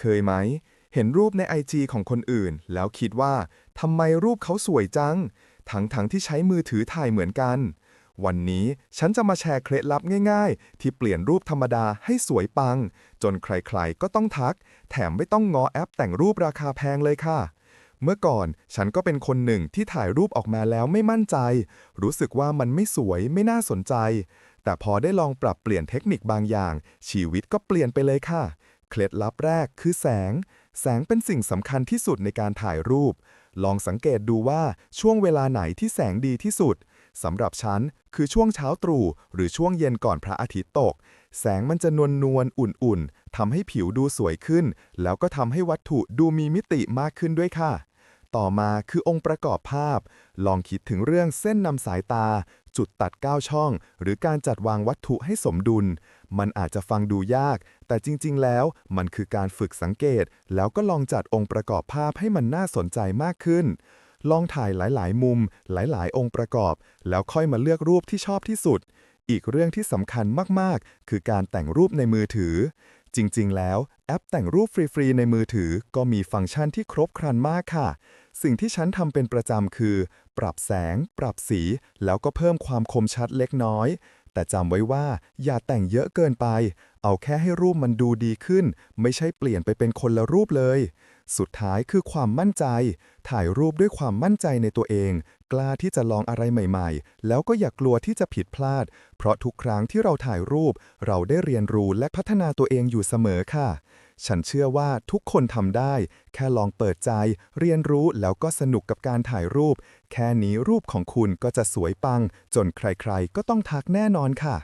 เคยไหม เห็นรูปในไอจีของคนอื่น แล้วคิดว่าทำไมรูปเขาสวยจัง ทั้งๆทที่ใช้มือถือถ่ายเหมือนกัน วันนี้ฉันจะมาแชร์เคล็ดลับง่ายๆ ที่เปลี่ยนรูปธรรมดาให้สวยปัง จนใครๆก็ต้องทัก แถมไม่ต้องงอแอปแต่งรูปราคาแพงเลยค่ะเมื่อก่อนฉันก็เป็นคนหนึ่งที่ถ่ายรูปออกมาแล้วไม่มั่นใจ รู้สึกว่ามันไม่สวยไม่น่าสนใจ แต่พอได้ลองปรับเปลี่ยนเทคนิคบางอย่าง ชีวิตก็เปลี่ยนไปเลยค่ะ เคล็ดลับแรกคือแสง แสงเป็นสิ่งสำคัญที่สุดในการถ่ายรูป ลองสังเกตดูว่าช่วงเวลาไหนที่แสงดีที่สุดสำหรับฉันคือช่วงเช้าตรู่หรือช่วงเย็นก่อนพระอาทิตย์ตก แสงมันจะนวลนวลๆอุ่นๆทำให้ผิวดูสวยขึ้น แล้วก็ทำให้วัตถุดูมีมิติมากขึ้นด้วยค่ะ ต่อมาคือองค์ประกอบภาพ ลองคิดถึงเรื่องเส้นนำสายตา จุดตัด9ช่อง หรือการจัดวางวัตถุให้สมดุล มันอาจจะฟังดูยาก แต่จริง ๆ แล้วมันคือการฝึกสังเกต แล้วก็ลองจัดองค์ประกอบภาพให้มันน่าสนใจมากขึ้น ลองถ่ายหลาย ๆ มุม หลาย ๆ องค์ประกอบ แล้วค่อยมาเลือกรูปที่ชอบที่สุดอีกเรื่องที่สำคัญมาก ๆ คือการแต่งรูปในมือถือ จริงๆ แล้วแอปแต่งรูปฟรีๆ ในมือถือก็มีฟังก์ชันที่ครบครันมากค่ะ สิ่งที่ฉันทำเป็นประจำคือ ปรับแสง ปรับสี แล้วก็เพิ่มความคมชัดเล็กน้อย แต่จำไว้ว่าอย่าแต่งเยอะเกินไป เอาแค่ให้รูปมันดูดีขึ้น ไม่ใช่เปลี่ยนไปเป็นคนละรูปเลย สุดท้ายคือความมั่นใจ ถ่ายรูปด้วยความมั่นใจในตัวเอง กล้าที่จะลองอะไรใหม่ๆ แล้วก็อย่ากลัวที่จะผิดพลาด เพราะทุกครั้งที่เราถ่ายรูป เราได้เรียนรู้และพัฒนาตัวเองอยู่เสมอค่ะ ฉันเชื่อว่าทุกคนทำได้ แค่ลองเปิดใจ เรียนรู้แล้วก็สนุกกับการถ่ายรูป แค่นี้รูปของคุณก็จะสวยปัง จนใครๆ ก็ต้องทักแน่นอนค่ะ